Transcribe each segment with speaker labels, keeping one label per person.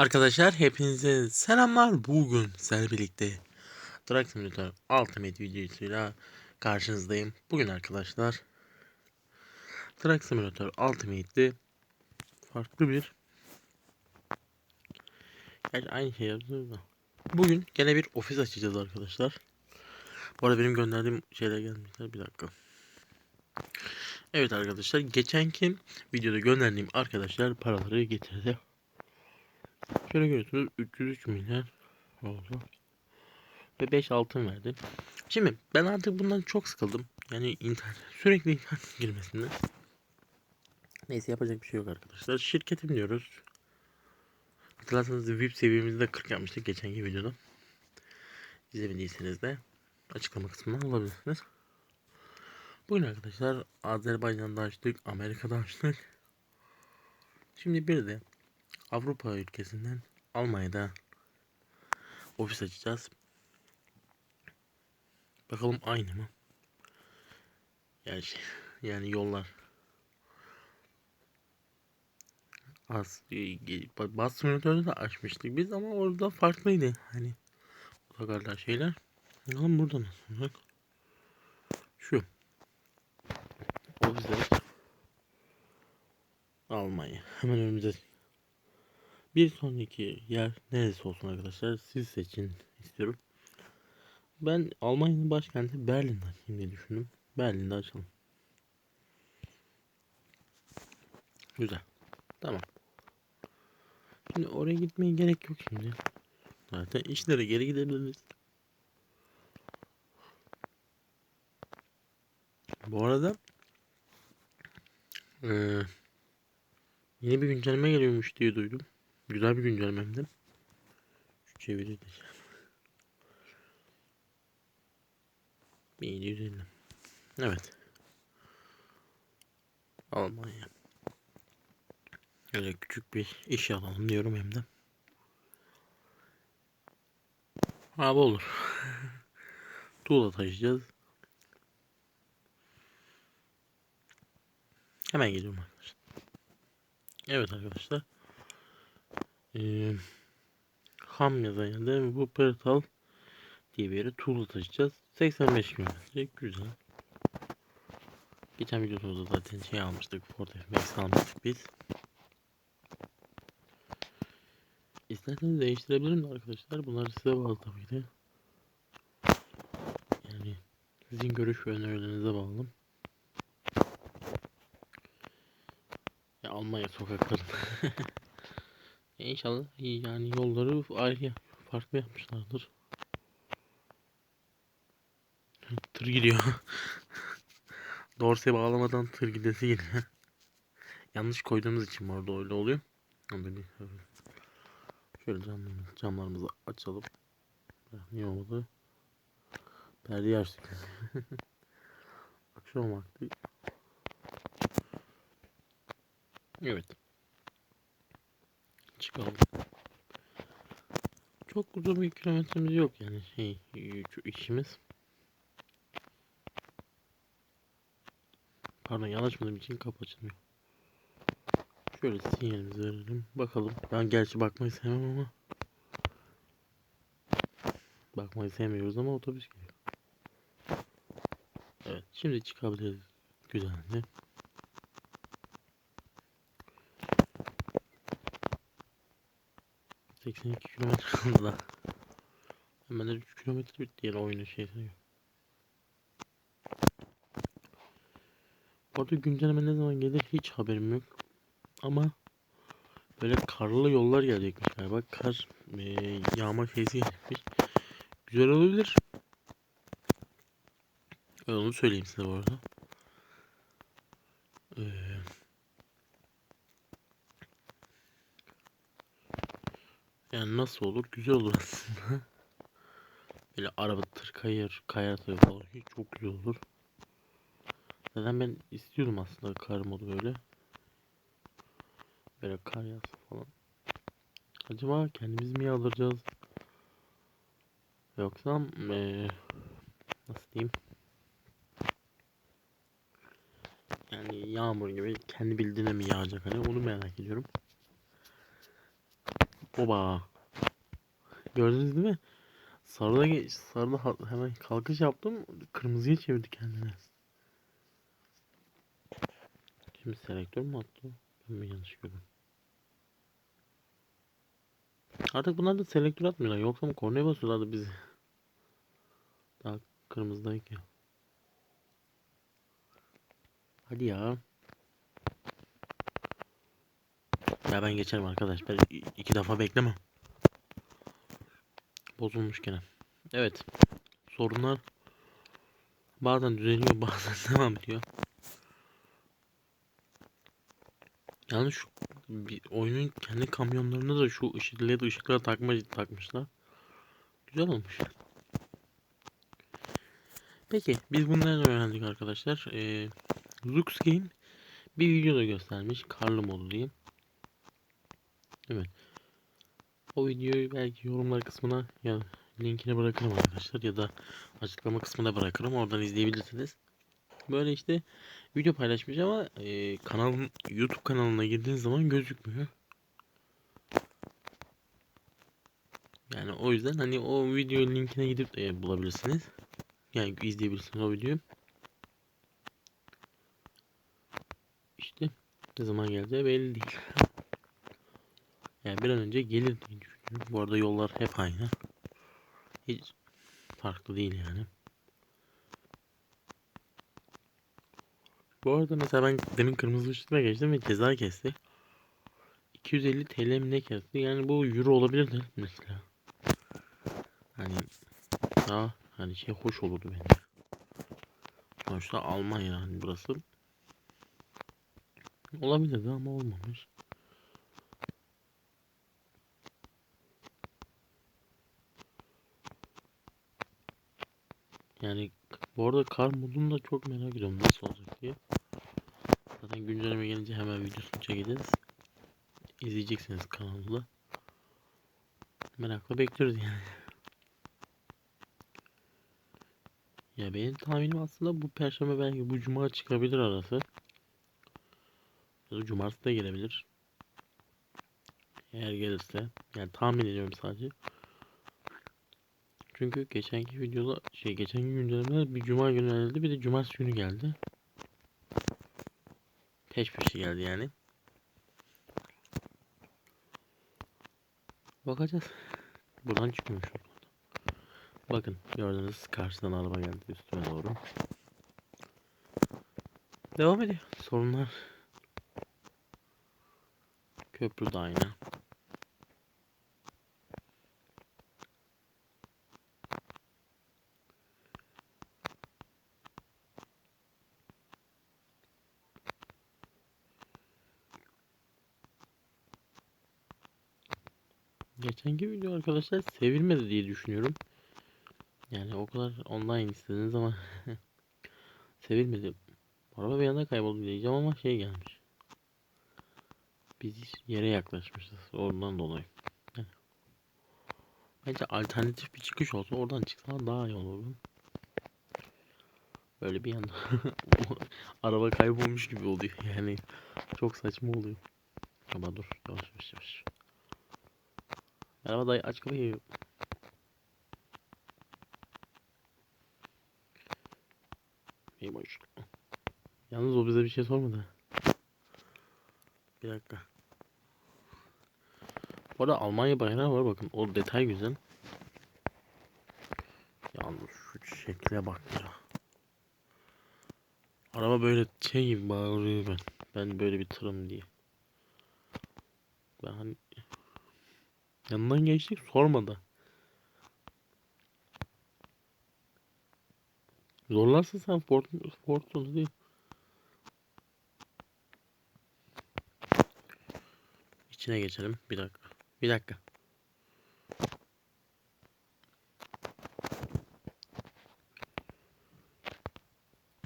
Speaker 1: Arkadaşlar hepinize selamlar. Bugün sizlerle birlikte Truck Simulator Ultimate videosuyla karşınızdayım. Bugün arkadaşlar Truck Simulator Ultimate'de farklı bir Gerçi aynı şey yapıyoruz da. Bugün gene bir ofis açacağız arkadaşlar. Bu arada benim gönderdiğim şeyler gelmişler. Bir dakika. Evet arkadaşlar geçenki videoda gönderdiğim arkadaşlar paraları getirdi. Şöyle görüyorsunuz 303 milyar oldu. Ve 5 altın verdi. Şimdi ben artık bundan çok sıkıldım. Yani internet sürekli internet girmesinden. Neyse yapacak bir şey yok arkadaşlar. Şirketim diyoruz. Hatırlarsanız VIP seviyemizde 40 yapmıştık geçenki videoda. İzlemediyseniz de açıklama kısmından bulabilirsiniz. Bugün arkadaşlar Azerbaycan'da açtık, Amerika'da açtık. Şimdi bir de Avrupa ülkesinden Almanya'da ofis açacağız. Bakalım aynı mı? Yani şey, yani yollar az bas simülatörü de açmıştık biz ama orada farklıydı. Hani otogarlar şeyler. Bakalım burada nasıl olacak? Şu. Ofisler. Almanya. Hemen önümüzde bir sonraki yer neresi olsun arkadaşlar siz seçin istiyorum. Ben Almanya'nın başkenti Berlin'de açayım diye düşündüm. Berlin'de açalım. Güzel. Tamam. Şimdi oraya gitmeye gerek yok şimdi. Zaten işlere geri gidebiliriz. Bu arada eee yeni bir güncelleme geliyormuş diye duydum. Güzel bir güncelleme hem de. Şu çeviri de. 1750. Evet. Almanya. Öyle küçük bir iş alalım diyorum hem de. Abi olur. Tuğla taşıyacağız. Hemen geliyorum arkadaşlar. Evet arkadaşlar. Ee, ham yazan yerde bu Pertal diye bir yere tuğla taşıyacağız. 85 kilometre. Güzel. Geçen videomuzda zaten şey almıştık. Ford F-Max almıştık biz. İsterseniz değiştirebilirim de arkadaşlar. Bunlar size bağlı tabii ki. Yani sizin görüş ve önerilerinize bağlı. Ya Almanya sokakları. İnşallah iyi yani yolları ayrı farklı yapmışlardır. tır gidiyor. Dorse bağlamadan tır gidesi geliyor. Yanlış koyduğumuz için bu arada öyle oluyor. Şöyle camlarımızı, camlarımızı açalım. Niye olmadı? Perdeyi açtık. Akşam vakti. Evet. Çıkalım. Çok uzun bir kilometremiz yok yani şey işimiz. Pardon yanlışmadığım için kapı açılmıyor. Şöyle sinyalimizi verelim. Bakalım. Ben gerçi bakmayı sevmem ama. Bakmayı sevmiyoruz ama otobüs geliyor. Evet. Şimdi çıkabiliriz. Güzelce. Seksen iki kilometre kaldı Hemen de 3 kilometre bitti yani oyunu şey sayıyor. Orada güncelleme ne zaman gelir hiç haberim yok. Ama böyle karlı yollar gelecekmiş galiba. Kar e, yağma şeysi gelecekmiş. Güzel olabilir. Onu söyleyeyim size bu arada. Ee, yani nasıl olur? Güzel olur aslında. Böyle araba tır kayar, kayarsa falan hiç çok güzel olur. Neden ben istiyordum aslında kar modu böyle. Böyle kar yağsa falan. Acaba kendimiz mi alacağız? Yoksa ee, nasıl diyeyim? Yani yağmur gibi kendi bildiğine mi yağacak hani onu merak ediyorum. Oba. Gördünüz değil mi? Sarıda, geç, sarıda hemen kalkış yaptım. Kırmızıya çevirdi kendini. Şimdi selektör mü attı? Ben mi yanlış gördüm? Artık bunlar da selektör atmıyorlar. Yoksa mı kornaya basıyorlardı bizi. Daha kırmızıdayken. Hadi ya. Ya ben geçerim arkadaş. Ben iki defa beklemem. Bozulmuş gene. Evet. Sorunlar bazen düzeliyor bazen devam ediyor. Yalnız şu bir oyunun kendi kamyonlarında da şu ışık led ışıkları takma takmışlar. Güzel olmuş. Peki biz bunları öğrendik arkadaşlar. Ee, Lux Game bir videoda göstermiş. Karlı modu diyeyim. Evet. O videoyu belki yorumlar kısmına ya linkini bırakırım arkadaşlar ya da açıklama kısmına bırakırım. Oradan izleyebilirsiniz. Böyle işte video paylaşmış ama e, kanalın YouTube kanalına girdiğiniz zaman gözükmüyor. Yani o yüzden hani o video linkine gidip de bulabilirsiniz. Yani izleyebilirsiniz o videoyu. İşte ne zaman geleceği belli değil. Yani bir an önce gelir diye düşünüyorum. Bu arada yollar hep aynı. Hiç farklı değil yani. Bu arada mesela ben demin kırmızı ışıkla geçtim ve ceza kesti. 250 TL mi ne kesti? Yani bu euro olabilirdi mesela. Hani daha hani şey hoş olurdu bence. Sonuçta Almanya hani burası. Olabilirdi ama olmamış. Yani bu arada kar modunu da çok merak ediyorum nasıl olacak diye. Zaten güncelleme gelince hemen videosunu çekeceğiz. İzleyeceksiniz kanalda. Merakla bekliyoruz yani. Ya benim tahminim aslında bu perşembe belki bu cuma çıkabilir arası. Ya da cumartesi de gelebilir. Eğer gelirse. Yani tahmin ediyorum sadece. Çünkü geçenki videoda şey geçenki güncellemeler bir cuma günü geldi bir de cumartesi günü geldi. Peş peşe geldi yani. Bakacağız. Buradan çıkıyormuş. Bakın gördünüz karşıdan araba geldi üstüme doğru. Devam ediyor. Sorunlar. Köprü de aynı. Geçenki video arkadaşlar sevilmedi diye düşünüyorum. Yani o kadar online istediğiniz zaman sevilmedi. Araba bir anda kayboldu diyeceğim ama şey gelmiş. Biz yere yaklaşmışız ondan dolayı. Yani. Bence alternatif bir çıkış olsa oradan çıksa daha iyi olurdu. Böyle bir anda araba kaybolmuş gibi oluyor yani çok saçma oluyor. Ama dur yavaş yavaş yavaş. Merhaba dayı aç kapıyı. İyi boş. Yalnız o bize bir şey sormadı. Bir dakika. Bu arada Almanya bayrağı var bakın. O detay güzel. Yalnız şu şekle bak ya. Araba böyle şey gibi bağırıyor ben. Ben böyle bir tırım diye. Ben hani yanından geçtik sormadı. Zorlarsın sen Ford, Ford'un değil. İçine geçelim. Bir dakika. Bir dakika.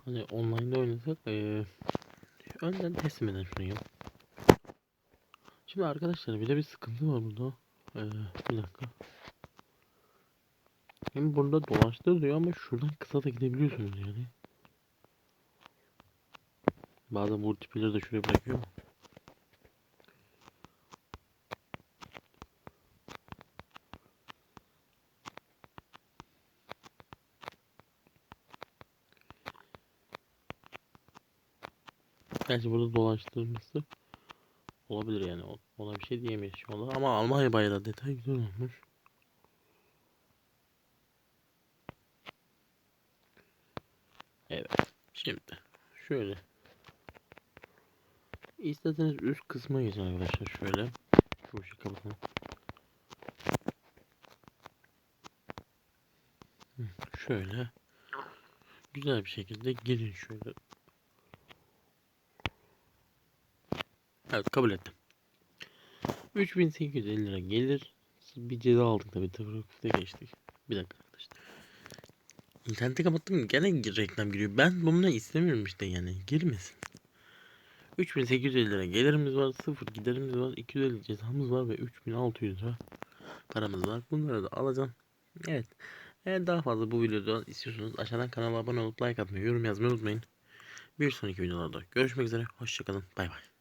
Speaker 1: Hani online'da oynasak eee önden teslim edelim şunu ya. Şimdi arkadaşlar bir de bir sıkıntı var burada. Ee, bir dakika. Hem burada dolaştırıyor ama şuradan kısa da gidebiliyorsunuz yani. Bazen bu de şuraya bırakıyor mu? Gerçi burada dolaştırması olabilir yani. Ona bir şey diyemeyiz şu. Ama Almanya bayrağı detay güzel olmuş. Evet. Şimdi şöyle. İsterseniz üst kısma geçin arkadaşlar şöyle. Şu ışık kapatalım. Hı, Şöyle. Güzel bir şekilde girin şöyle. Evet kabul ettim. 3850 lira gelir. Bir ceza aldık tabii trafikte geçtik. Bir dakika arkadaşlar. İnterneti kapattım gene reklam giriyor. Ben bunu istemiyorum işte yani. Girmesin. 3850 lira gelirimiz var. 0 giderimiz var. 250 cezamız var ve 3600 lira paramız var. Bunları da alacağım. Evet. Eğer daha fazla bu videoda istiyorsanız aşağıdan kanala abone olup like atmayı, yorum yazmayı unutmayın. Bir sonraki videolarda görüşmek üzere. Hoşçakalın. Bay bay.